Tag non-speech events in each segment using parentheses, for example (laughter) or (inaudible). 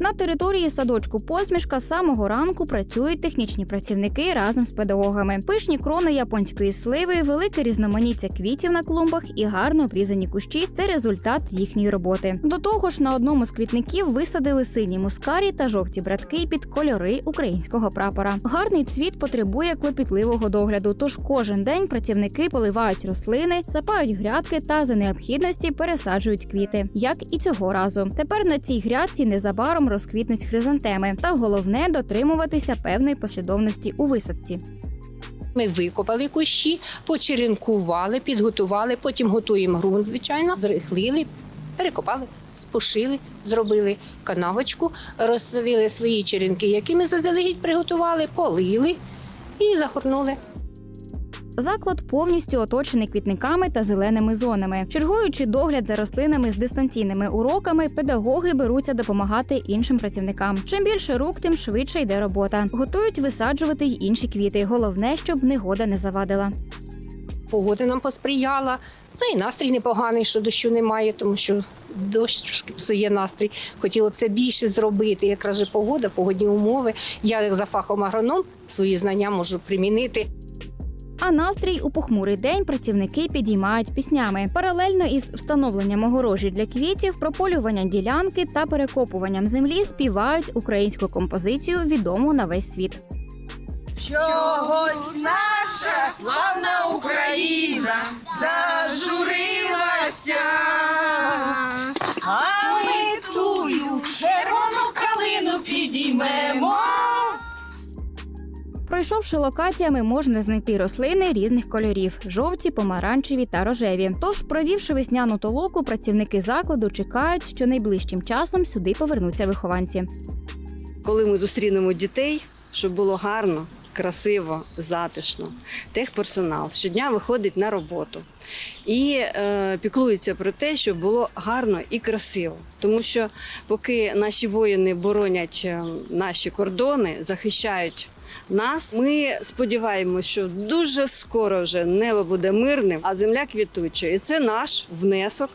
На території садочку посмішка з самого ранку працюють технічні працівники разом з педагогами. Пишні крони японської сливи, велике різноманіття квітів на клумбах і гарно обрізані кущі це результат їхньої роботи. До того ж, на одному з квітників висадили сині мускарі та жовті братки під кольори українського прапора. Гарний цвіт потребує клопітливого догляду. Тож кожен день працівники поливають рослини, сапають грядки та за необхідності пересаджують квіти, як і цього разу. Тепер на цій грядці незабаром розквітнуть хризантеми, та головне дотримуватися певної послідовності у висадці. Ми викопали кущі, почеренкували, підготували, потім готуємо ґрунт, звичайно, зрихлили, перекопали, спушили, зробили канавочку, розсадили свої черенки, які ми заздалегідь приготували, полили і загорнули. Заклад повністю оточений квітниками та зеленими зонами. Чергуючи догляд за рослинами з дистанційними уроками, педагоги беруться допомагати іншим працівникам. Чим більше рук, тим швидше йде робота. Готують висаджувати й інші квіти. Головне, щоб негода не завадила. Погода нам посприяла. Ну і настрій непоганий, що дощу немає, тому що дощ псує настрій. Хотіло б це більше зробити. Якраз же погода, погодні умови. Я як за фахом агроном свої знання можу примінити. А настрій у похмурий день працівники підіймають піснями. Паралельно із встановленням огорожі для квітів, прополюванням ділянки та перекопуванням землі співають українську композицію, відому на весь світ. Чогось наша славна Україна зажурилася, а ми тую червону калину підіймемо. Пройшовши локаціями, можна знайти рослини різних кольорів: жовті, помаранчеві та рожеві. Тож, провівши весняну толоку, працівники закладу чекають, що найближчим часом сюди повернуться вихованці. коли ми зустрінемо дітей, щоб було гарно, красиво, затишно. Техперсонал щодня виходить на роботу і е, піклується про те, щоб було гарно і красиво. Тому що поки наші воїни боронять е, наші кордони, захищають. Нас ми сподіваємося, що дуже скоро вже небо буде мирним, а земля квітуча. І це наш внесок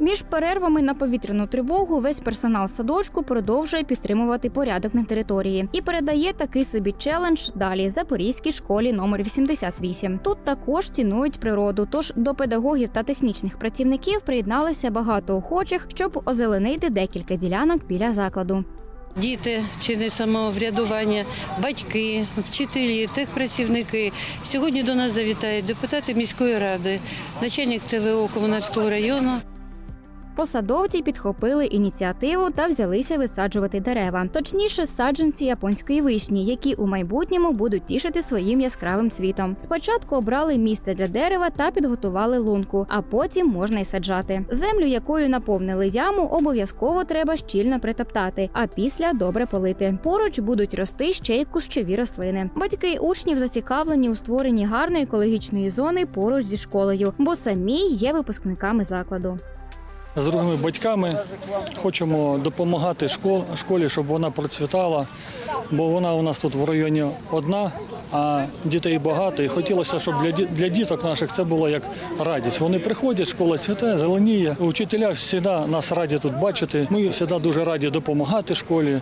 Між перервами на повітряну тривогу весь персонал садочку продовжує підтримувати порядок на території і передає такий собі челендж далі Запорізькій школі номер 88. Тут також цінують природу. Тож до педагогів та технічних працівників приєдналися багато охочих, щоб озеленити декілька ділянок біля закладу. Діти, члени самоврядування, батьки, вчителі, техпрацівники. Сьогодні до нас завітають депутати міської ради, начальник ТВО Комунарського району. Посадовці підхопили ініціативу та взялися висаджувати дерева, точніше, саджанці японської вишні, які у майбутньому будуть тішити своїм яскравим цвітом. Спочатку обрали місце для дерева та підготували лунку, а потім можна й саджати. Землю, якою наповнили яму, обов'язково треба щільно притоптати, а після добре полити. Поруч будуть рости ще й кущові рослини. Батьки учнів зацікавлені у створенні гарної екологічної зони поруч зі школою, бо самі є випускниками закладу. З другими батьками хочемо допомагати школ- школі, щоб вона процвітала, бо вона у нас тут в районі одна, а дітей багато. І хотілося, щоб для діток наших це було як радість. Вони приходять, школа цвіте, зеленіє. Учителя завжди нас раді тут бачити. Ми завжди дуже раді допомагати школі.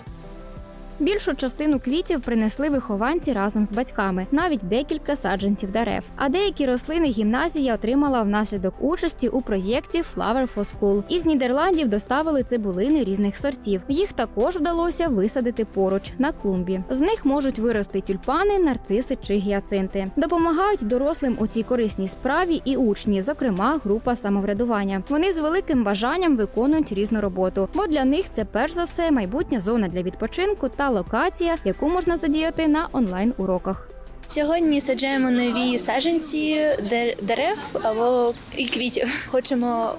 Більшу частину квітів принесли вихованці разом з батьками, навіть декілька саджанців дерев. А деякі рослини гімназія отримала внаслідок участі у проєкті Flower for School. Із Нідерландів доставили цибулини різних сортів. Їх також вдалося висадити поруч на клумбі. З них можуть вирости тюльпани, нарциси чи гіацинти. Допомагають дорослим у цій корисній справі і учні, зокрема група самоврядування. Вони з великим бажанням виконують різну роботу, бо для них це перш за все майбутня зона для відпочинку та локація, яку можна задіяти на онлайн уроках. Сьогодні саджаємо нові саджанці дерев або і квітів. Хочемо,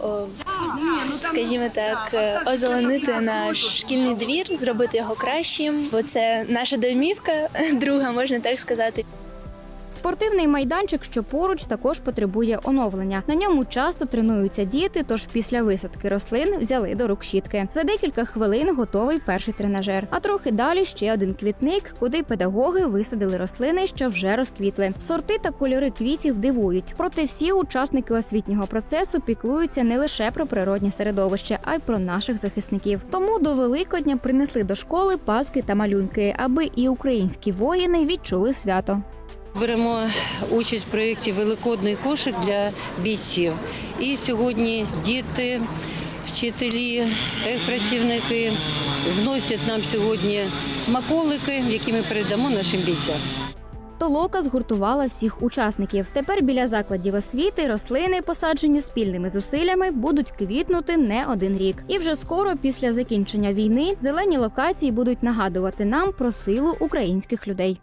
скажімо так, е, озеленити наш шкільний двір, зробити його кращим, бо це наша домівка, (laughs) друга, можна так сказати. Спортивний майданчик, що поруч, також потребує оновлення. На ньому часто тренуються діти, тож після висадки рослин взяли до рук щітки. За декілька хвилин готовий перший тренажер. А трохи далі ще один квітник, куди педагоги висадили рослини, що вже розквітли. Сорти та кольори квітів дивують. Проте всі учасники освітнього процесу піклуються не лише про природнє середовище, а й про наших захисників. Тому до Великодня принесли до школи паски та малюнки, аби і українські воїни відчули свято. Беремо участь в проєкті Великодний кошик для бійців. І сьогодні діти, вчителі, техпрацівники зносять нам сьогодні смаколики, які ми передамо нашим бійцям. Толока згуртувала всіх учасників. Тепер біля закладів освіти рослини, посаджені спільними зусиллями, будуть квітнути не один рік. І вже скоро, після закінчення війни, зелені локації будуть нагадувати нам про силу українських людей.